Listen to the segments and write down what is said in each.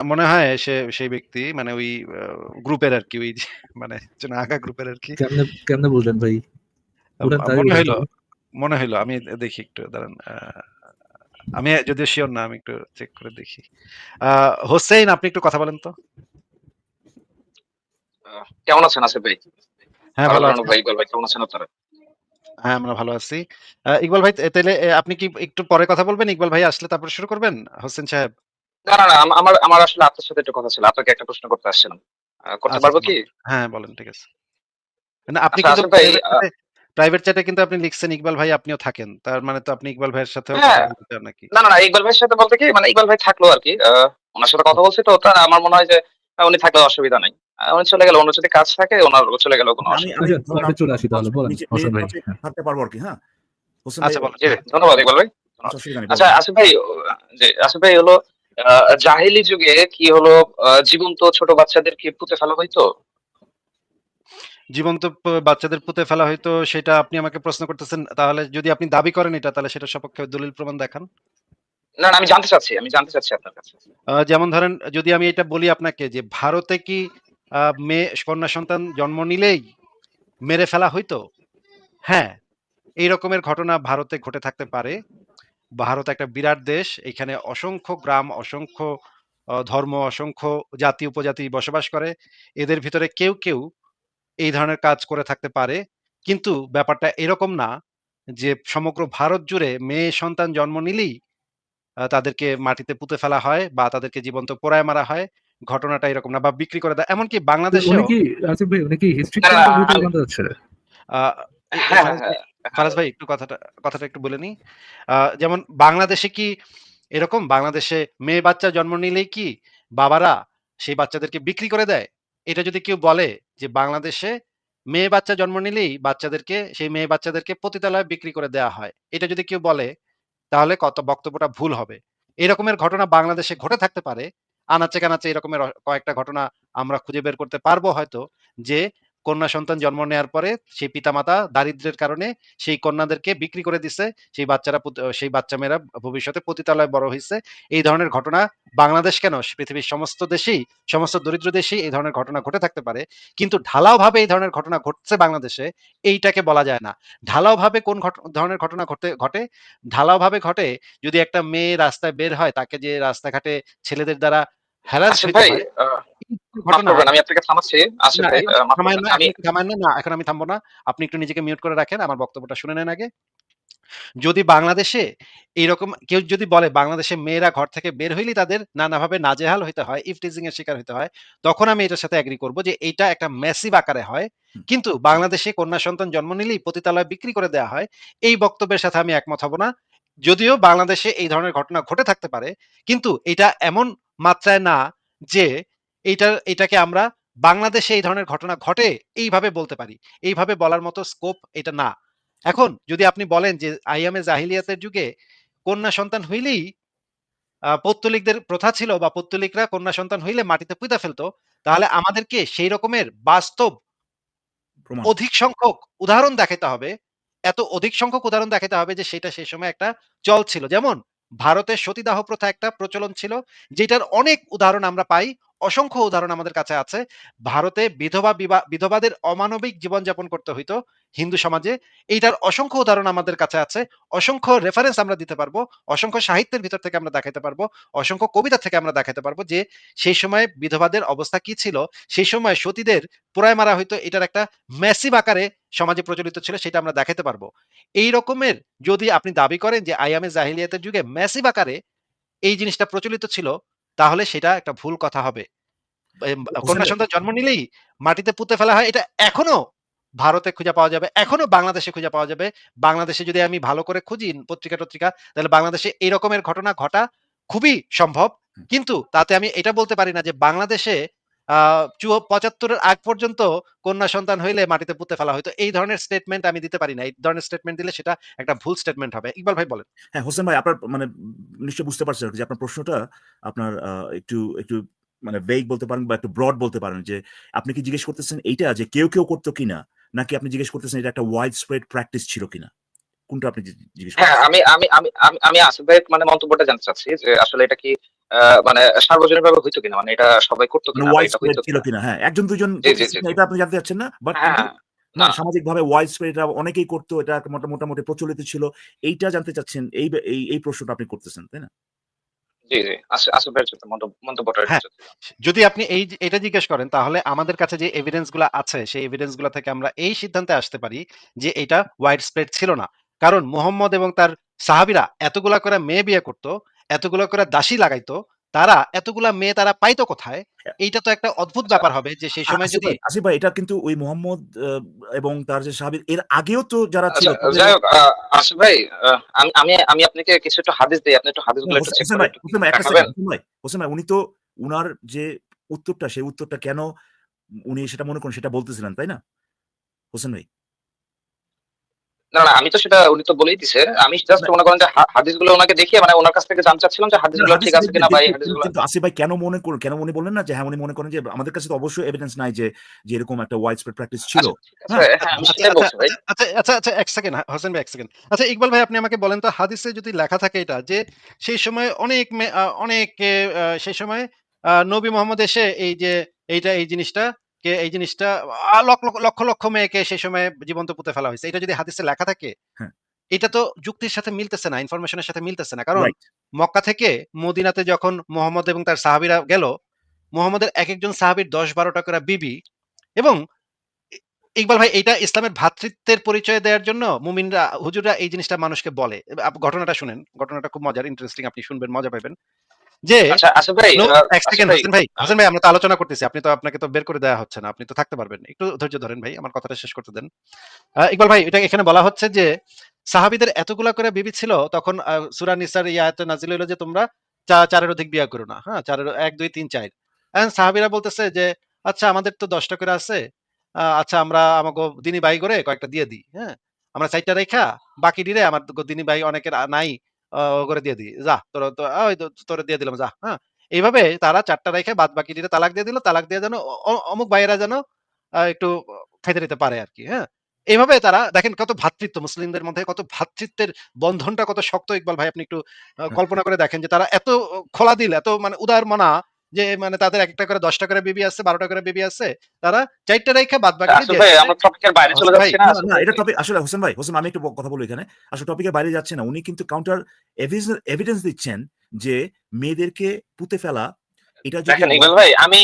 মনে হয় সে সেই ব্যক্তি মানে ওই গ্রুপের আরকি ওই মানে যেন আগা গ্রুপের আরকি। কেমনে কেমনে বুঝলেন ভাই? মনে হইল। মনে হইল। আমি দেখি একটু দাঁড়ান। আমি যদিও সিওর না আমি একটু চেক করে দেখি। আ হোসেইন আপনি একটু কথা বলেন তো। কেমন আছেন আসিফ ভাই? হ্যাঁ, ভালো ভালো লাগানো আছি। ভাই, ইকবাল ভাই কেমন আছেন আপনারা? হ্যাঁ, আমরা ভালো আছি। ইকবাল ভাই তাহলে আপনি কি একটু পরে কথা বলবেন? ইকবাল ভাই আসলে তারপরে শুরু করবেন? হোসেন সাহেব? না, না, না আমার আমার আসলে আপনার সাথে একটু কথা ছিল। আপনাকে একটা প্রশ্ন করতে আসছিলাম। করতে আচ্ছা, পারব আচ্ছা কি? হ্যাঁ, বলেন ঠিক আছে। না আপনি আচ্ছা কিন্তু ভাই প্রাইভেট চ্যাটে কিন্তু আপনি লিখছেন ইকবাল ভাই আপনিও থাকেন। তার মানে তো আপনি ইকবাল ভাইয়ের কথা হ্যাঁ। নাকি? না, না, না ইকবাল ভাইয়ের সাথে বলতে কি মানে ইকবাল ভাই থাকল আরকি। আ উনার সাথে কথা বলছি তো তা আমার মনে হয় যে উনি থাকলে অসুবিধা নাই। উনি চলে গেলে অন্য যদি কাজ থাকে উনার চলে গেলেও কোনো অসুবিধা আচ্ছা, চলে আসি তাহলে বলেন হোসেন ভাই। হ্যাঁ। থাকতে পারব আরকি, হ্যাঁ? আচ্ছা বলেন। ধন্যবাদ ইকবাল ভাই। আচ্ছা। আসিফ ভাই জি, আসিফ ভাই হলো জাহেলি যুগে কি হলো জীবন্ত ছোট বাচ্চাদেরকে পুঁতে ফেলা হইতো? জীবন্ত বাচ্চাদের পুঁতে ফেলা হয়তো সেটা আপনি আমাকে প্রশ্ন করতেছেন। তাহলে যদি আপনি দাবি করেন এটা তাহলে সেটার সপক্ষে দলিল প্রমাণ দেখান। না, না আমি জানতে চাচ্ছি, আমি জানতে চাচ্ছি আপনার কাছে। যেমন ধরেন যদি আমি এটা বলি আপনাকে যে ভারতে কি মেয়ে কন্যা সন্তান জন্ম নিলেই মেরে ফেলা হইতো? হ্যাঁ, এই রকমের ঘটনা ভারতে ঘটে থাকতে পারে। ভারত একটা বিরাট দেশ। এখানে অসংখ্য গ্রাম, অসংখ্য ধর্ম, অসংখ্য জাতি উপজাতি বসবাস করে। এদের ভিতরে কেউ, কেউ এই ধরনের কাজ করে থাকতে পারে। কিন্তু ব্যাপারটা এরকম না যে সমগ্র ভারত জুড়ে মেয়ে সন্তান জন্ম নিলেই তাদেরকে মাটিতে পুঁতে ফেলা হয় বা তাদেরকে জীবন্ত পোড়ায় মারা হয়। ঘটনাটা এরকম না বা বিক্রি করে দেয়। এমনকি তো ফারাজ ভাই, একটু কথাটা কথাটা একটু বলে নিই। যেমন বাংলাদেশে কি এরকম বাংলাদেশে মেয়ে বাচ্চা জন্ম নিলেই কি বাবারা সেই বাচ্চাদেরকে বিক্রি করে দেয়? এটা যদি কেউ বলে যে বাংলাদেশে মেয়ে বাচ্চা জন্ম নিলেই বাচ্চাদেরকে, সেই মেয়ে বাচ্চাদেরকে পতিতালয়ে বিক্রি করে দেয়া হয়। এটা যদি কেউ বলে, তাহলে কত, বক্তব্যটা ভুল হবে। এরকমের ঘটনা বাংলাদেশে ঘটে থাকতে পারে। আনাচে-কানাচে এরকমের কয়েকটা ঘটনা আমরা খুঁজে বের করতে পারব হয়তো, যে কন্যা সন্তান জন্ম নেয়ার পরে সেই পিতামাতা দারিদ্র্যের কারণে সেই কন্যাদেরকে বিক্রি করে দিছে। সেই বাচ্চারা সেই বাচ্চা মেয়েরা ভবিষ্যতে পতিতালয়ে বড় হয়েছে এই ধরনের ঘটনা বাংলাদেশ কেন পৃথিবীর সমস্ত দেশেই, সমস্ত দরিদ্র দেশেই এই ধরনের ঘটনা ঘটে থাকতে পারে। কিন্তু ঢালাওভাবে এই ধরনের ঘটনা ঘটছে বাংলাদেশে এইটাকে বলা যায় না। ঢালাওভাবে কোন ধরনের ঘটনা ঘটে ঘটে? ঢালাওভাবে ঘটে যদি একটা মেয়ে রাস্তায় বের হয় তাকে যে রাস্তাঘাটে ছেলেদের দ্বারা ভাই আমি আপনাকে থামাচ্ছি। না এখন থামবো না। আপনি একটু নিজেকে মিউট করে রাখেন। আমার বক্তব্যটা শুনে নেন আগে। যদি বাংলাদেশে এইরকম কেউ যদি বলে বাংলাদেশে মেয়েরা ঘর থেকে বের হইলেই তাদের নানাভাবে নাজেহাল হইতে হয়, ইভটিজিং এর শিকার হইতে হয়, তখন আমি এটার সাথে এগ্রি করব যে এটা একটা ম্যাসিভ আকারে হয়। কিন্তু বাংলাদেশে কন্যা সন্তান জন্ম নিলেই পতিতালয় বিক্রি করে দেয়া হয়। এই বক্তব্যের সাথে আমি একমত হব না। যদিও বাংলাদেশে এই ধরনের ঘটনা ঘটে থাকতে পারে। কিন্তু এটা এমন মাত্রায় না যে এইটা এটাকে আমরা বাংলাদেশে এই ধরনের ঘটনা ঘটে এইভাবে বলতে পারি। এইভাবে বলার মতো স্কোপ এটা না। এখন যদি আপনি বলেন যে আইয়ামে জাহিলিয়াতের যুগে কন্যা সন্তান হইলেই পৌত্তলিকদের প্রথা ছিল বা পৌত্তলিকরা কন্যা সন্তান হইলে মাটিতে পুঁতে ফেলতো তাহলে আমাদেরকে সেই রকমের বাস্তব অধিক সংখ্যক উদাহরণ দেখাতে হবে। এত অধিক সংখ্যক উদাহরণ দেখাতে হবে যে সেটা সেই সময় একটা চল ছিল। যেমন ভারতের সতীদাহ প্রথা একটা প্রচলন ছিল। যেটার অনেক উদাহরণ আমরা পাই। অসংখ্য উদাহরণ আমাদের কাছে আছে। ভারতে বিধবা বিধবাদের অমানবিক জীবনযাপন করতে হইতো হিন্দু সমাজে। এইটার অসংখ্য উদাহরণ আমাদের কাছে আছে। অসংখ্য রেফারেন্স আমরা দিতে পারব। অসংখ্য সাহিত্যের ভিতর থেকে আমরা দেখাইতে পারব। অসংখ্য কবিতা থেকে আমরা দেখাইতে পারব যে সেই সময়ে বিধবাদের অবস্থা কি ছিল? সেই সময় সতীদের পোড়ায় মারা হইতো এটার একটা ম্যাসিভ আকারে সমাজে প্রচলিত ছিল সেটা আমরা দেখাতে পারব। এই রকমের যদি আপনি দাবি করেন যে আইয়ামে জাহিলিয়াতের যুগে ম্যাসিভ আকারে এই জিনিসটা প্রচলিত ছিল, তাহলে সেটা একটা ভুল কথা হবে। কন্যা সন্তান জন্ম নিলেই মাটিতে পুঁতে ফেলা হয় এটা এখনও ভারতে খুঁজে পাওয়া যাবে। এখনও বাংলাদেশে খুঁজে পাওয়া যাবে। বাংলাদেশে যদি আমি ভালো করে খুঁজি পত্রিকা-টত্রিকা তাহলে বাংলাদেশে এই রকমের ঘটনা ঘটা খুবই সম্ভব। কিন্তু তাতে আমি এটা বলতে পারি না যে বাংলাদেশে আ চুয় ৭৫ এর আগ পর্যন্ত কন্যা সন্তান হইলে মাটিতে পুঁতে ফেলা হইতো। এই ধরনের স্টেটমেন্ট আমি দিতে পারি না। এই ধরনের স্টেটমেন্ট দিলে সেটা একটা ভুল স্টেটমেন্ট হবে। ইকবাল ভাই বলেন। হ্যাঁ, হোসেন ভাই আপনার মানে নিশ্চয়ই বুঝতে পারছেন যে আপনার প্রশ্নটা আপনার একটু একটু মানে ভেগ বলতে পারেন বা একটু ব্রড বলতে পারেন যে আপনি কি জিজ্ঞেস করতেছেন এইটা যে কেউ, কেউ করতো কিনা? নাকি আপনি জিজ্ঞেস করতেছেন এটা একটা ওয়াইড স্প্রেড প্র্যাকটিস ছিল কিনা? কোনটা আপনি জিজ্ঞেস হ্যাঁ, আমি আমি আমি আসিফ ভাইয়ের মানে মন্তব্যটা জানতে চাচ্ছি যে আসলে এটা কি মানে সার্বজনীন ভাবে হইতো কিনা? মানে এটা সবাই করতো কিনা এটা হইতো কিনা? হ্যাঁ একজন। এটা আপনি জানতে চাচ্ছেন না? বাট হ্যাঁ না না। সামাজিক ভাবে ওয়াইড স্প্রেড এটা অনেকেই করতো এটা মোটা- মোটামুটি প্রচলিত ছিল। এইটা জানতে চাচ্ছেন এই এই এই প্রশ্নটা আপনি করতেছেন তাই না? হ্যাঁ। যদি- যদি আপনি এই যে- এটা জিজ্ঞেস করেন তাহলে আমাদের কাছে যে এভিডেন্সগুলো আছে সেই এভিডেন্সগুলো থেকে আমরা এই সিদ্ধান্তে আসতে পারি যে এটা ওয়াইড স্প্রেড ছিল না। কারণ মোহাম্মদ এবং তার সাহাবিরা এতগুলা করে মেয়ে বিয়ে করত এতগুলা করে দাসী লাগাইতো তারা এতগুলা মেয়ে তারা পাইতো কোথায়? এইটা তো একটা অদ্ভুত ব্যাপার হবে যে সেই সময় যদি ভাই, আসিফ ভাই এটা কিন্তু ওই মোহাম্মদ এবং তার যে সাহাবী এর আগেও তো যারা ছিল আচ্ছা, যাই হোক আসিফ ভাই আমি আমি আমি আপনাকে কিছু একটু হাদিস দিই আপনি একটু হাদিসগুলো একটু চেক হোসেন করে ভাই হোসেন ভাই একটা সেকেন্ড ভাই হোসেন ভাই উনি তো উনার যে উত্তরটা সেই উত্তরটা কেন উনি সেটা মনে করেন সেটা বলতেছিলেন তাই না? হোসেন ভাই। না না আমি তো সেটা উনি তো বলেই দিছে। আমি জাস্ট মনে করেন যে হাদিসগুলো ওনাকে দেখিয়ে মানে ওনার কাছ থেকে জানতে চাচ্ছিলাম যে হাদিসগুলো ঠিক আছে কিনা হাদিসগুলো কিন্তু আসিফ ভাই কেন মনে করেন কেন উনি বললেন না যে হ্যাঁ উনি মনে করেন যে আমাদের কাছে তো অবশ্যই এভিডেন্স নাই যে যে এরকম একটা ওয়াইড স্প্রেড প্র্যাকটিস ছিল। আচ্ছা, হ্যাঁ আমি আচ্ছা, ভাই। আচ্ছা আচ্ছা আচ্ছা এক সেকেন্ড হোসেন ভাই এক সেকেন্ড আচ্ছা ইকবাল ভাই আপনি আমাকে বলেন তো হাদিসে যদি লেখা থাকে এটা যে সেই সময় অনেক অনেক আহ, সেই সময় আহ, নবী মোহাম্মদ এসে এই যে এইটা এই জিনিসটা কে এই জিনিসটা লক্ষ লক্ষ- মেয়েকে সেই সময় জীবন্ত পুঁতে ফেলা হয়েছে। এটা যদি হাদিসে লেখা থাকে হ্যাঁ। এটা তো যুক্তির সাথে মিলতেছে না ইনফরমেশনের সাথে মিলতেছে না। কারণ মক্কা থেকে মদিনাতে যখন মোহাম্মদ এবং তার সাহাবীরা গেল মোহাম্মদের এক একজন সাহাবীর দশ বারোটা করে বিবি এবং ইকবাল ভাই এটা ইসলামের ভ্রাতৃত্বের পরিচয় দেওয়ার জন্য মুমিনরা হুজুররা এই জিনিসটা মানুষকে বলে। ঘটনাটা শুনেন। ঘটনাটা খুব মজার ইন্টারেস্টিং আপনি শুনবেন মজা পাবেন যে আচ্ছা ভাই এক সেকেন্ড হোসেন ভাই হোসেন ভাই আমরা তো আলোচনা করতেছি আপনি তো আপনাকে তো বের করে দেওয়া হচ্ছে না আপনি তো থাকতে পারবেন একটু ধৈর্য ধরেন ভাই আমার কথাটা শেষ করতে দেন। ইকবাল ভাই এটা এখানে বলা হচ্ছে যে সাহাবিদের এতগুলা করে বিবি ছিল তখন সূরা নিসার ইয়াত নাজিল হইল যে তোমরা চারের অধিক বিয়া করো না হ্যাঁ চারের এক দুই তিন চার। সাহাবিরা বলতেছে যে আচ্ছা আমাদের তো দশটা করে আছে আচ্ছা আমরা আমাকে দিনী বাই করে কয়েকটা দিয়ে দিই হ্যাঁ। আমরা চারটা রেখা বাকি দিলে আমার তো দিনী বাই অনেকের নাই করে দিয়ে দিই। যা তোর তোরে দিয়ে দিলাম যা হ্যাঁ? এইভাবে তারা চারটা রেখে বাদ বাকি দিলে তালাক দিয়ে দিল তালাক দিয়ে যেন অমুক ভাইয়েরা যেন আহ, একটু খাইতে দিতে পারে আর কি হ্যাঁ? এইভাবে তারা দেখেন কত ভ্রাতৃত্ব মুসলিমদের মধ্যে কত ভ্রাতৃত্বের বন্ধনটা কত শক্ত ইকবাল ভাই আপনি একটু কল্পনা করে দেখেন যে তারা এত খোলা দিল এত মানে উদার মনা যে মানে তাদের একটা করে দশটা করে বিবি আছে বারোটা করে বিবি আছে তারা চারটা রেখে বাদ বাকি আসিফ ভাই আমরা টপিকের বাইরে চলে ভাই, যাচ্ছি না না, আসিফ না ভাই? এটা টপিক আসলে হোসেন ভাই হোসেন আমি একটু কথা বলি এখানে। আসলে টপিকের বাইরে যাচ্ছে না উনি কিন্তু কাউন্টার এভিডেন্স দিচ্ছেন যে মেয়েদেরকে পুঁতে ফেলা এটা যদি ইকবাল ভাই আমি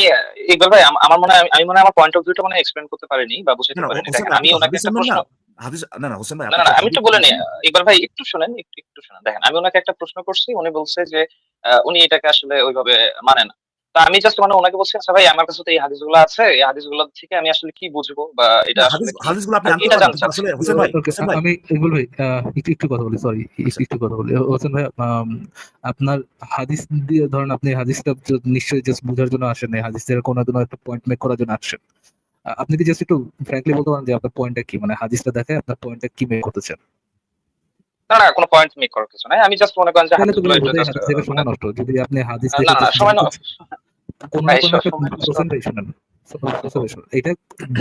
ইকবাল ভাই আমার মনে হয় আমি- আমি মনে হয় আমার পয়েন্ট অফ ভিউটা মানে এক্সপ্লেন করতে পারিনি বা বুঝাতে না, না, পারিনি। হোসেন দেখেন ভাই, আমি ওনাকে একটা প্রশ্ন হাদিস না না হোসেন ভাই না না না আমি একটু বলে ইকবাল ভাই একটু শুনেন একটু একটু শুনেন। দেখেন আমি ওনাকে একটা প্রশ্ন করছি উনি বলছে যে আহ, উনি এটাকে আসলে ওইভাবে মানে না। তো আমি জাস্ট মানে ওনাকে বলছি আচ্ছা ভাই আমার কাছে তো এই হাদিসগুলো আছে। এই হাদিসগুলো থেকে আমি আসলে কি বুঝব বা এটা আসলে? হাদিসগুলো আপনি এটা জানতে আসলে হোসেন ভাই আমি ইকবাল ভাই। আহ, একটু একটু কথা বলি সরি একটু কথা বলি। হোসেন ভাই আপনার হাদিস দিয়ে ধরেন আপনি হাদিসটা নিশ্চয়ই জাস্ট বোঝার জন্য আসেন এই হাদিসের কোনো কোনো একটা পয়েন্ট মেক করার জন্য আসেন। আপনি কি জাস্ট একটু ফ্র্যাঙ্কলি বলতে পারেন যে আপনার পয়েন্টটা কি? মানে হাদিসটা দেখে আপনার পয়েন্টটা কি মেক করতে চান? না না কোনো পয়েন্ট মেক করার কিছু নাই। আমি জাস্ট মনে করেন যে হাদিসগুলো সময় নষ্ট। যদি আপনি হাদিস না না না সময় নষ্ট। কোনো না ভাই, কোনো একটা সময় নষ্ট হোসেন ভাই শুনেন হোসেন ভাই শুনেন। এটা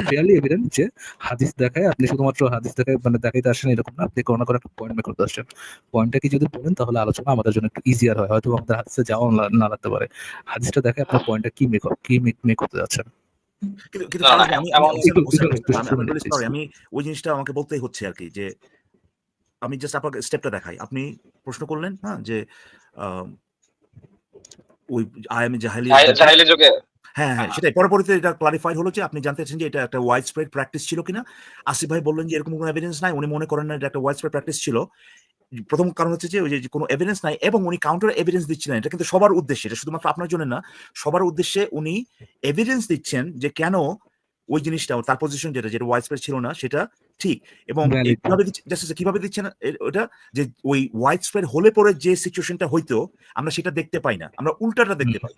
ফেয়ারলি এভিডেন্ট যে হাদিস দেখায় আপনি শুধুমাত্র হাদিস দেখায় মানে দেখাইতে আসেন এরকম না আপনি কোনো না কোনো একটা পয়েন্ট মেক করতে আসছেন পয়েন্টটা কি যদি বলেন তাহলে আলোচনা আমাদের জন্য একটু ইজিয়ার হয়। হয়তো আমাদের হাদিসে যাওয়া না- না লাগতে পারে। হাদিসটা দেখে আপনার পয়েন্টটা কি মেক কি মেক করতে যাচ্ছেন? না, না, আমি ওই জিনিসটা আমাকে বলতেই হচ্ছে আর কি যে আমি জাস্ট আপনাকে স্টেপটা দেখাই। আপনি প্রশ্ন করলেন হ্যাঁ যে ওই আয়ামে জাহালি জাহিল- যুগে। হ্যাঁ হ্যাঁ সেটাই। পরবর্তীতে এটা ক্লারিফাইড হলো যে আপনি জানতে চাচ্ছেন যে এটা একটা ওয়াইড স্প্রেড প্র্যাকটিস ছিল কিনা। আসিফ ভাই বললেন যে এরকম কোনো এভিডেন্স নাই। উনি মনে করেন না এটা একটা ওয়াইড স্প্রেড প্র্যাকটিস ছিল। প্রথম কারণ হচ্ছে যে ওই যে কোনো এভিডেন্স নাই এবং উনি কাউন্টার এভিডেন্স দিচ্ছিলেন এটা কিন্তু সবার উদ্দেশ্যে এটা শুধুমাত্র আপনার জন্য না সবার উদ্দেশ্যে উনি এভিডেন্স দিচ্ছেন যে কেন ওই জিনিসটা তার পজিশন যেটা যেটা ওয়াইড স্প্রেড ছিল না সেটা ঠিক এবং কীভাবে দিচ্ছে- কীভাবে দিচ্ছেন এ- ওটা যে ওই ওয়াইড স্প্রেড হলে পরে যে সিচুয়েশনটা হইতো আমরা সেটা দেখতে পাই না আমরা উল্টাটা দেখতে পাই।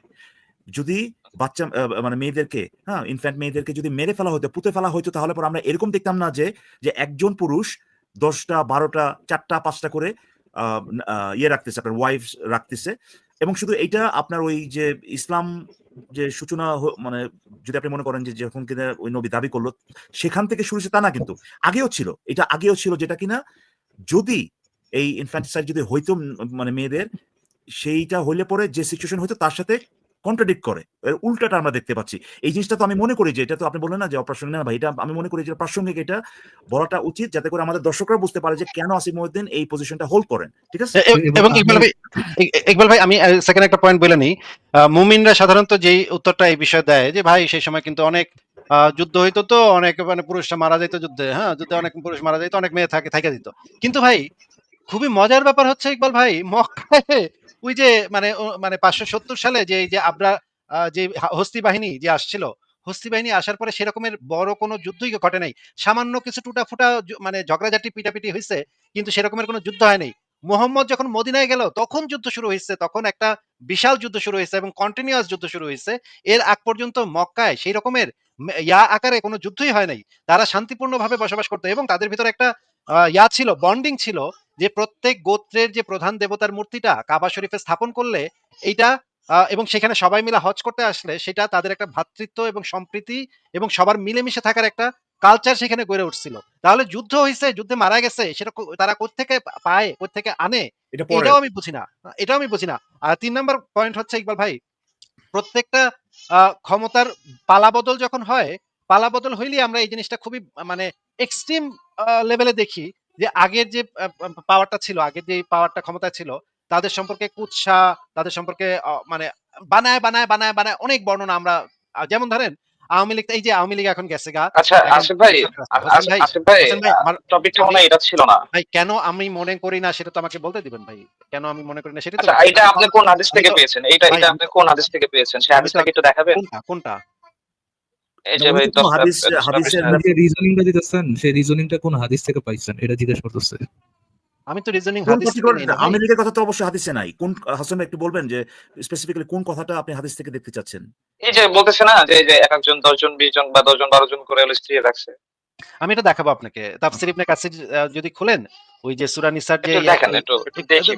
যদি বাচ্চা মানে মেয়েদেরকে হ্যাঁ ইনফ্যান্ট মেয়েদেরকে যদি মেরে ফেলা হতো পুঁতে ফেলা হতো তাহলে পর আমরা এরকম দেখতাম না যে যে একজন পুরুষ দশটা বারোটা চারটা পাঁচটা করে ইয়ে রাখতেছে আপনার ওয়াইফ রাখতেছে এবং শুধু এইটা আপনার ওই যে ইসলাম যে সূচনা মানে যদি আপনি মনে করেন যে যখন কিনা ওই নবী দাবি করল, সেখান থেকে শুরু হয়েছে তা না কিন্তু। আগেও ছিল। এটা আগেও ছিল যেটা কিনা যদি এই ইনফ্যান্টিসাইড যদি হইতো মানে মেয়েদের, সেইটা হইলে পরে যে সিচুয়েশন হইতো, তার সাথে কন্ট্রাডিক্ট করে। উল্টাটা আমরা দেখতে পাচ্ছি। এই জিনিসটা তো আমি মনে করি যে এটা তো আপনি বললেন না যে অপ্রাসঙ্গিক। না ভাই এটা আমি মনে করি যে প্রাসঙ্গিক। এটা বলাটা উচিত যাতে করে আমাদের দর্শকরা বুঝতে পারে যে কেন আসিফ মহিউদ্দিন এই পজিশনটা হোল্ড করেন। ঠিক আছে? এবং ইকবাল ভাই ইকবাল ভাই আমি সেকেন্ড একটা পয়েন্ট বলে নিই। মুমিনরা সাধারণত যেই উত্তরটা এই বিষয়ে দেয় যে ভাই সেই সময় কিন্তু অনেক যুদ্ধ হইতো তো অনেক মানে পুরুষরা মারা যেত যুদ্ধে হ্যাঁ যুদ্ধে অনেক পুরুষ মারা যেত অনেক মেয়ে থাকে থাকে দিত। কিন্তু ভাই খুবই মজার ব্যাপার হচ্ছে ইকবাল ভাই মক্কায় ওই যে মানে মানে পাঁচশো সত্তর সালে যে যে আবরা যে হস্তি বাহিনী যে আসছিল, হস্তি বাহিনী আসার পরে সেরকমের বড় কোনো যুদ্ধই ঘটে নাই। সামান্য কিছু টুটা ফুটা মানে ঝগড়াঝাটি, পিটাপিটি হয়েছে কিন্তু সেরকমের কোনো যুদ্ধ হয় নাই। মোহাম্মদ যখন মদিনায় গেল, তখন যুদ্ধ শুরু হয়েছে তখন একটা বিশাল যুদ্ধ শুরু হয়েছে এবং কন্টিনিউয়াস যুদ্ধ শুরু হয়েছে এর আগ পর্যন্ত মক্কায় সেই রকমের ইয়া আকারে কোনো যুদ্ধই হয় নাই। তারা শান্তিপূর্ণভাবে বসবাস করতো এবং তাদের ভিতরে একটা ইয়া ছিল বন্ডিং ছিল যে প্রত্যেক গোত্রের যে প্রধান দেবতার মূর্তিটা কাবা শরীফে স্থাপন করলে এইটা এবং সেখানে সবাই মিলে হজ করতে আসলে সেটা তাদের একটা ভ্রাতৃত্ব এবং সম্প্রীতি এবং সবার মিলেমিশে থাকার একটা কালচার সেখানে গড়ে উঠছিল। তাহলে যুদ্ধ হয়েছে যুদ্ধে মারা গেছে সেটা তারা কোত্থেকে পায় কোত্থেকে আনে এটাও আমি বুঝি না। এটাও আমি বুঝি না। আর তিন নম্বর পয়েন্ট হচ্ছে ইকবাল ভাই প্রত্যেকটা আহ, ক্ষমতার পালাবদল যখন হয় পালাবদল হইলে আমরা এই জিনিসটা খুবই মানে এক্সট্রিম লেভেলে দেখি যে আগের যে পাওয়ারটা ছিল আগের যে পাওয়ারটা ক্ষমতা ছিল তাদের সম্পর্কে কুৎসা তাদের সম্পর্কে মানে বানায় বানায় বানায় বানায় অনেক বর্ণনা আমরা যেমন ধরেন আওয়ামী লীগ এই যে আওয়ামী লীগ এখন গেছে গা। আচ্ছা আসিফ ভাই ভাই আসিফ ভাই হোসেন ভাই আমার টপিকটা মনে এটা ছিল না। ভাই কেন আমি মনে করি না সেটা তো আমাকে বলতে দিবেন ভাই কেন আমি মনে করি না সেটা তো আচ্ছা এটা আপনি কোন হাদিস থেকে পেয়েছেন? এটা এটা আপনি কোন হাদিস থেকে পেয়েছেন? সেই একটু দেখাবেন। কোনটা কোনটা? এই যে ভাই উনি তো দশটা- হাদিস- দশটা হাদিসের যে রিজনিংটা দিতেছেন? সেই রিজনিংটা কোন হাদিস থেকে পাইছেন? এটা জিজ্ঞেস করতেছে। আমি তো রিজনিং হাদিস থেকে particular- নেই না ভাই। আওয়ামী লীগের কথা তো অবশ্যই হাদিসে নাই। কোন হাসান একটু বলবেন যে স্পেসিফিক্যালি কোন কথাটা আপনি হাদিস থেকে দেখতে চাচ্ছেন? এই যে বলতেছে না যে যে এক একজন দশজন বিশ জন বা দশজন বারো জন করে হলো স্ত্রী রাখছে। আমি এটা দেখাবো আপনাকে। তাফসির ইবনে কাসির যদি খুলেন ওই যে সূরা নিসার যে দেখেন একটু দেখি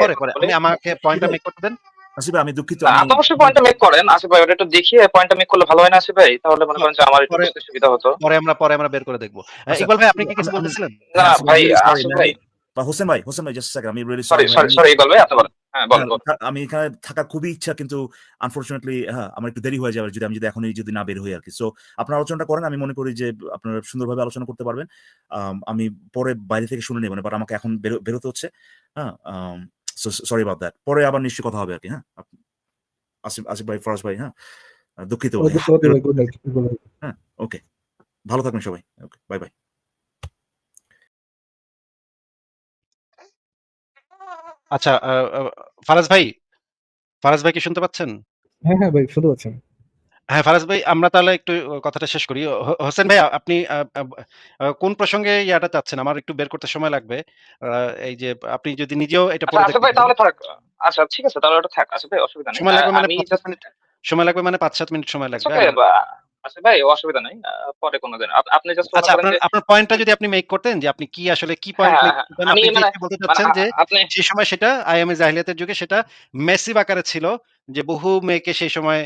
পরে পরে। আমাকে পয়েন্টটা মেক করতে দেন। আসিফ ভাই আমি দুঃখিত না, আপনি অবশ্যই পয়েন্টটা মেক করেন। আসিফ ভাই ওটা একটু দেখিয়ে পয়েন্টটা মেক করলে ভালো হয় না আসিফ ভাই? তাহলে মনে করেন যে আমার একটু বুঝতে সুবিধা হতো। পরে আমরা পরে আমরা বের করে দেখব। আচ্ছা, ইকবাল ভাই আপনি কি কিছু আমি- বলতেছিলেন? না ভাই আসিফ ভাই। বা হোসেন ভাই হোসেন ভাই জাস্ট সেকেন্ড আমি really sorry sorry sorry Iqbal ভাই আপনি বলেন। হ্যাঁ। হ্যাঁ, আমি এখানে থাকার খুবই ইচ্ছা কিন্তু আনফরচুনেটলি হ্যাঁ আমার একটু দেরি হয়ে যাবে যদি আমি যদি এখনই যদি না বের হই আর কি। সো আপনারা আলোচনাটা করেন আমি মনে করি যে আপনারা সুন্দরভাবে আলোচনা করতে পারবেন। আম, আমি পরে বাইরে থেকে শুনে নেব বাট আমাকে এখন বেরোতে হচ্ছে। হ্যাঁ সরি বাদ দ্যাট পরে আবার নিশ্চয়ই কথা হবে আর কি হ্যাঁ? আসিফ আসিফ ভাই ফরাজ ভাই হ্যাঁ? দুঃখিত হ্যাঁ ওকে ভালো থাকবেন সবাই। ওকে বাই বাই আচ্ছা ফারাজ ভাই ফারাজ ভাই কি শুনতে পাচ্ছেন? হ্যাঁ হ্যাঁ ভাই শুনতে পাচ্ছেন। হ্যাঁ ফারাজ ভাই আমরা তাহলে একটু কথাটা শেষ করি। হ- হোসেন ভাই আপনি কোন প্রসঙ্গে ইয়াটা চাচ্ছেন? আমার একটু বের করতে সময় লাগবে। এই যে আপনি যদি নিজেও এটা আচ্ছা পড়ে আসিফ দেখতে ভাই পারেন। তাহলে থাক আচ্ছা ঠিক আছে তাহলে ওটা থাক আসিফ ভাই অসুবিধা নেই। সময় লাগবে মানে আমি পাঁচ সাত just- মিনিট সময় লাগবে মানে পাঁচ সাত মিনিট সময় লাগবে বা- আসিফ ভাই অসুবিধা নাই পরে কোনো দিন। আপ- আপনি জাস্ট আচ্ছা আপনার আপনার পয়েন্টটা যদি আপনি মেক করতেন যে আপনি কি আসলে কি পয়েন্ট হ্যাঁ, মেক হ্যাঁ, করতেন আমি আপনি মানে- যে বলতে চাচ্ছেন যে আপনি সেই সময় সেটা আইএমএ জাহিলিয়াতের যুগে সেটা মেসিভ আকারে ছিল যে বহু মেয়েকে সেই সময়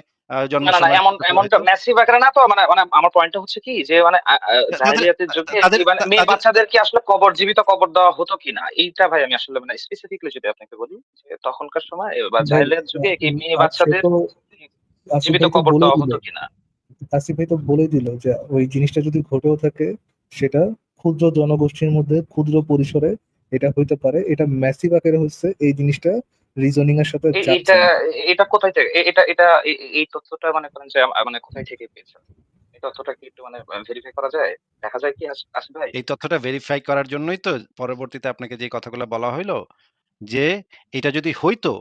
না তো? মানে মানে আমার পয়েন্টটা হচ্ছে কি যে মানে কি মানে আসলে কবর জীবিত কবর দেওয়া হতো কিনা? এইটা ভাই আমি আসলে মানে স্পেসিফিকলি যদি আপনাকে বলি যে তখনকার সময় বা জাহেলিয়াত যুগে কি মেয়ে বাচ্চাদের জীবিত কবর বলেই দেওয়া হতো কিনা? আসিফ ভাই তো বলে দিল যে ওই জিনিসটা যদি ঘটেও থাকে সেটা ক্ষুদ্র জনগোষ্ঠীর মধ্যে ক্ষুদ্র পরিসরে এটা হইতে পারে। এটা ম্যাসিভ আকারে হচ্ছে এই জিনিসটা রিজনিং এর সাথে এটা এটা কোথায় থেকে এটা এটা এই তথ্যটা মানে করেন যে মানে কোথায় থেকে পেয়েছেন এই তথ্যটা কি একটু মানে ভেরিফাই করা যায়? দেখা যায় কি আস- আসিফ ভাই? এই তথ্যটা ভেরিফাই করার জন্যই তো পরবর্তীতে আপনাকে যে কথাগুলো বলা হইল যে এটা যদি হইতো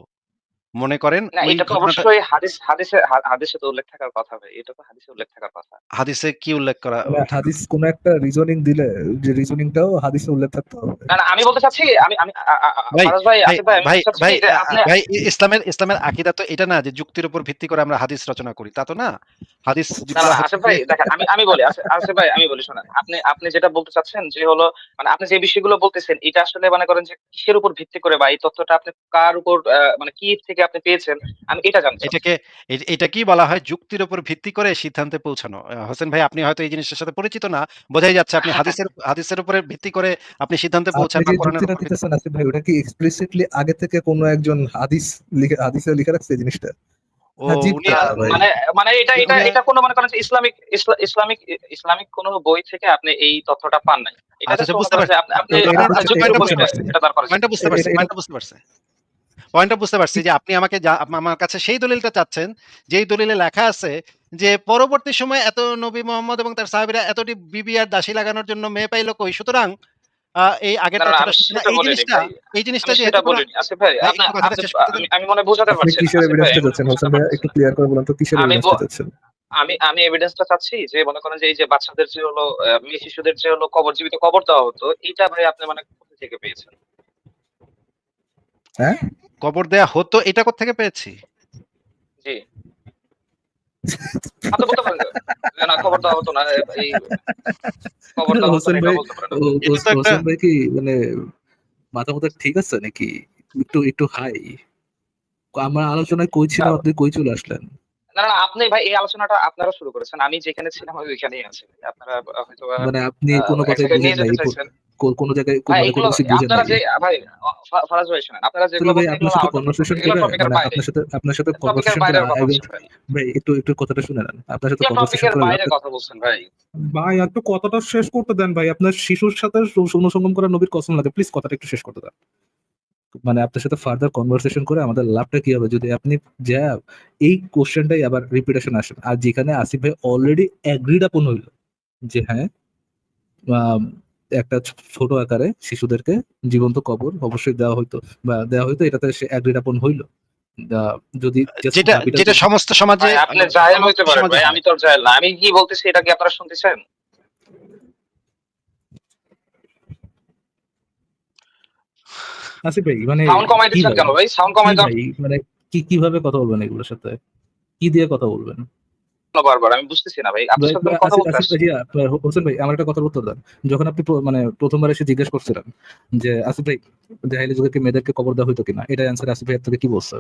মনে করেন এটা তো অবশ্যই হাদিস হাদিসে হাদিসে তো উল্লেখ থাকার কথা ভাই। এটা তো হাদিসে উল্লেখ থাকার কথা। হাদিসে কি উল্লেখ করা হাদিস কোন একটা রিজনিং দিলে যে রিজনিংটাও হাদিসে উল্লেখ থাকতে হবে। না না আমি বলতে চাচ্ছি আমি আমি আ- আ- আ- ভাই, ভাই ভাই ভাই আমি ভাই বলতে চাচ্ছি ভাই যে আপনি ভাই ই- ইসলামের ইসলামের আকিদা তো এটা না যে যুক্তির উপর ভিত্তি করে আমরা হাদিস রচনা করি তা তো না। হাদিস আসিফ ভাই দেখেন আমি আমি বলি আসিফ ভাই আমি বলি শোনেন আপনি আপনি যেটা বলতে চাচ্ছেন যে হলো মানে আপনি যে বিষয়গুলো বলতেছেন এটা আসলে মনে করেন যে কিসের উপর ভিত্তি করে বা এই তথ্যটা আপনি কার উপর আহ, মানে কি থেকে আপনি পেয়েছেন আমি এটা জানতে এটাকে এটা কি বলা হয় যুক্তির উপর ভিত্তি করে সিদ্ধান্তে পৌঁছানো? হোসেন ভাই আপনি হয়তো এই জিনিসটার সাথে পরিচিত না বোঝাই যাচ্ছে আপনি হাদিসের হাদিসের উপরে ভিত্তি করে আপনি সিদ্ধান্তে পৌঁছান ভাই ওটা কি এক্সপ্লিসিটলি আগে থেকে কোনো একজন হাদিস লিখে হাদিসে লিখে রাখছে এই জিনিসটা? ভাই। মানে মানে এটা এটা এটা কোনো মনে করেন ইসলামিক ইসলামিক ইসলামিক কোন বই থেকে আপনি এই তথ্যটা পান নাই। এটা আচ্ছা, বুঝতে আপনি আপনি বুঝতে এটা বুঝতে বুঝতে পারছি। পয়েন্টটা বুঝতে পারছি যে আপনি আমাকে আমার কাছে সেই দলিলটা চাচ্ছেন যেই দলিলে লেখা আছে যে পরবর্তী সময় এত নবী মোহাম্মদ এবং তার সাহাবীরা এতটি বিবি আর দাসী লাগানোর জন্য মেয়ে পাইলো কই? সুতরাং আহ, এই আগের এই জিনিসটা এই জিনিসটা আমি যে বলিনি। আসিফ ভাই শেষ করতে আমি- মনে হয় বোঝাতে পারছি কিসের এভিডেন্সটা আমি চাচ্ছেন? হোসেন ভাই একটু ক্লিয়ার করে বলুন তো কিসের আমি চাচ্ছেন? আমি আমি এভিডেন্সটা চাচ্ছি যে মনে করেন যে এই যে বাচ্চাদের যে হলো মেয়ে শিশুদের যে হলো কবর জীবিত কবর দেওয়া হতো এটা ভাই আপনি মানে কোথা থেকে পেয়েছেন? কবর দেয়া হতো এটা কোত্থেকে পেয়েছি? জি। মানে মাথা ঠিক আছে নাকি? একটু একটু হাই। আমার আলোচনায় কই ছিলাম আপনি কই চলে আসলেন? না না আপনি ভাই এই আলোচনাটা আপনারা শুরু করেছেন। আমি যেখানে ছিলাম আমি ওইখানেই আছি। আপনারা হয়তো মানে আপনি কোনো এক কথাই বুঝেন নাই যেতে চাইছেন। কো- কোনো জায়গায় মানে কোনো কিছু বুঝেন আপনারা ভাই ফা- ভাই শুনেন আপনারা যেগুলো ভাই আপনার সাথে কনভারসেশন করে আপনার সাথে আপনার সাথে কনভারসেশন করে ভাই। ভাই একটু একটু কথাটা শুনে নেন আপনার সাথে কনভারসেশন করে বাইরে কথা বলছেন ভাই? ভাই একটু কথাটা শেষ করতে দেন ভাই আপনার শিশুর সাথে অনুসঙ্গম করা নবীর কসম লাগে প্লিজ কথাটা একটু শেষ করতে দেন। মানে আপনার সাথে ফার্দার কনভারসেশন করে আমাদের লাভটা কি হবে যদি আপনি যা এই কোশ্চেনটাই আবার রিপিটেশন আসেন আর যেখানে আসিফ ভাই অলরেডি অ্যাগ্রিড আপন হইল যে হ্যাঁ একটা ছোট আকারে শিশুদেরকে জীবন্ত কবর অবশ্যই দেওয়া হইতো বা দেওয়া হইতো এটাতে সে অ্যাগ্রিড আপন হইল যদি যেটা যেটা সমস্ত সমাজে আপনি সমস্ত হইতে পারেন ভাই আমি তো জায়েল না। আমি কি বলতেছি এটা কি আপনারা শুনতেছেন? আসিফ ভাই মানে সাউন্ড কমাই দিচ্ছেন কেন ভাই? সাউন্ড কমাই কি মানে কি কীভাবে কথা বলবেন এগুলোর সাথে? কি দিয়ে কথা বলবেন? বারবার আমি বুঝতেছি না ভাই। আপনার সাথে কথা বলতে আসিফ আসছি ভাই, হোসেন ভাই আমার একটা কথার উত্তর দেন। যখন আপনি মানে প্রথমবার এসে জিজ্ঞেস করছিলেন যে আসিফ ভাই জাহিলি যুগের কি মেয়েদেরকে কবর দেওয়া হইতো কিনা? এটা অ্যান্সার আসিফ ভাই থেকে কি বলছে?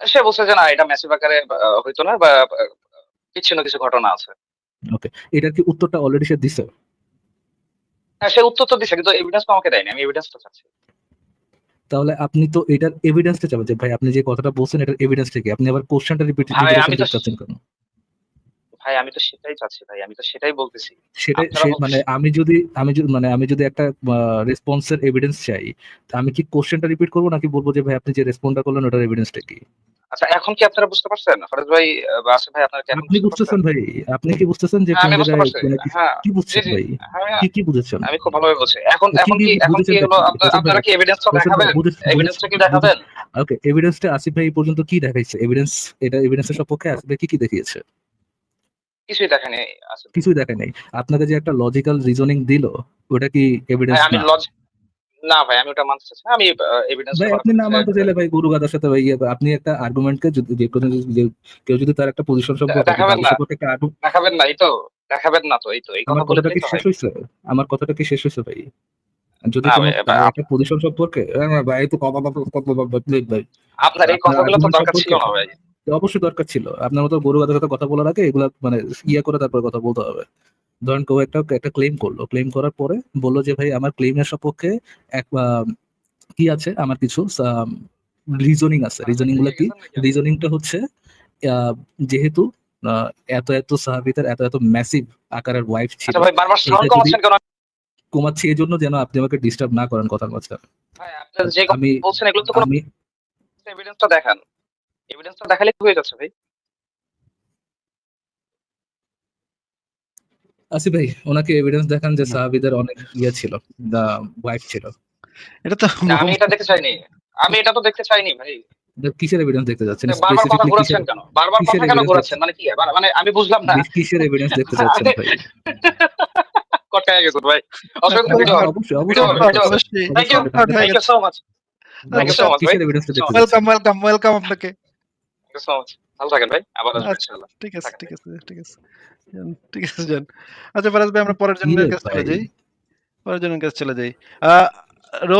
সে বলছে যে না এটা আকারে হইতো না বা বিচ্ছিন্ন কিছু ঘটনা আছে। এটার কি উত্তরটা অলরেডি সে দিছে? হ্যাঁ সে উত্তর তো দিছে কিন্তু এভিডেন্স তো আমাকে দেয়নি। আমি এভিডেন্সটা চাচ্ছি। তাহলে আপনি তো এটার এভিডেন্সটা চাবেন যে ভাই আপনি যে কথাটা বলছেন এটার এভিডেন্সটা কি আপনি আবার কোশ্চেনটা রিপিট করতে কেন? ভাই আমি তো সেটাই চাচ্ছি ভাই আমি তো সেটাই বলতেছি। সেটাই মানে আমি যদি আমি যদি মানে আমি যদি একটা রেসপন্সের এভিডেন্স চাই তা আমি কি কোশ্চেনটা রিপিট করব নাকি বলব যে ভাই আপনি যে রেসপন্ডটা করলেন ওটার এভিডেন্সটা কি? আচ্ছা এখন কি আপনারা বুঝতে পারছেন? ফরাজ ভাই বা আসিফ ভাই আপনারা কি আপনি বুঝতেছেন ভাই? আপনি কি বুঝতেছেন যে হ্যাঁ, আমি বুঝতে পারছি। কি- হ্যাঁ কি বুঝছেন। ভাই? হ্যাঁ, কি কি বুঝেছেন? আমি খুব ভালোভাবে বলছি এখন এখন কি এখন কি হলো? দেখি, আপনার-। কি এভিডেন্সটা দেখাবেন? এভিডেন্সটা কি দেখাবেন? ওকে এভিডেন্সটা আসিফ ভাই পর্যন্ত কি দেখাইছে? এভিডেন্স এটা এভিডেন্সের সপক্ষে আসিফ ভাই কি কি দেখিয়েছে? কিছুই দেখানি আসিফ। কিছুই দেখায় নাই আপনাকে যে একটা লজিক্যাল রিজনিং দিল ওটা কি এভিডেন্স আমি না? লজ না ভাই আমি ওটা মানতে চাচ্ছি না। আমি এভিডেন্স ভাই আপনি না মানতে চাইলে ভাই গুরু গাদার সাথে ভাই আপনি একটা আর্গুমেন্টকে যদি যে কোনো যে- কেউ যদি তার একটা পজিশন সম্পর্কে দেখাবেন না। দেখাবেন না এই তো দেখাবেন না তো এই তো এই কথা কথাটা কি শেষ হয়েছে? আমার কথাটা কি শেষ হয়েছে ভাই? যদি ভাই, ভাই, একটা পজিশন সম্পর্কে ভাই তো কথা কথা কথা ভাই আপনার এই কথাগুলো তো দরকার ছিল না ভাই। অবশ্যই দরকার ছিল। আপনার মতো গরু গাদার সাথে কথা বলার আগে এগুলা মানে ইয়ে করে তারপরে কথা বলতে হবে। ধরেন কেউ একটা একটা ক্লেম করল। ক্লেম করার পরে বলল যে ভাই আমার ক্লেমের সপক্ষে এক কি আছে? আমার কিছু রিজনিং আছে। রিজনিংগুলো কি? রিজনিংটা হচ্ছে যেহেতু এত এত সাহাবিদের এত এত ম্যাসিভ আকারের ওয়াইফ ছিল। আচ্ছা ভাই বারবার সাউন্ড এটা কেন? কমাচ্ছি এই জন্য যেন আপনি আমাকে ডিস্টার্ব না করেন কথার মাঝখানে। আমি বলছেন এগুলো তো কোনো এভিডেন্সটা দেখান। এভিডেন্সটা দেখালে হয়ে যাচ্ছে ভাই। আসি ভাই ওনাকে এভিডেন্স দেখান যে সাহাবিদের অনেক ইয়ে ছিল দা ওয়াইফ ছিল। এটা তো আমি এটা দেখতে চাইনি। আমি এটা তো দেখতে চাইনি ভাই। কিসের এভিডেন্স দেখতে যাচ্ছেন? বারবার কথা স্পেসিফিকলি ঘোরাচ্ছেন কেন? বারবার কথা কেন ঘোরাচ্ছেন মানে কি মানে- আমি বুঝলাম না। কিসের এভিডেন্স দেখতে যাচ্ছেন ভাই? কটকায় গেছেন ভাই। অসংখ্য অবশ্যই ভিডিও, অবশ্যই thank you thank you so much thank you so much welcome welcome welcome আপনাকে। থ্যাংক ইউ সো মাচ ভালো থাকেন ভাই আবার আসবেন আচ্ছা। ইনশাআল্লাহ। ঠিক আছে থাকেন ঠিক আছে ঠিক আছে ঠিক আছে যান। আচ্ছা ফারাজ ভাই আমরা পরের জনের কাছে চলে যাই। পরের জনের কাছে চলে যাই। আহ রব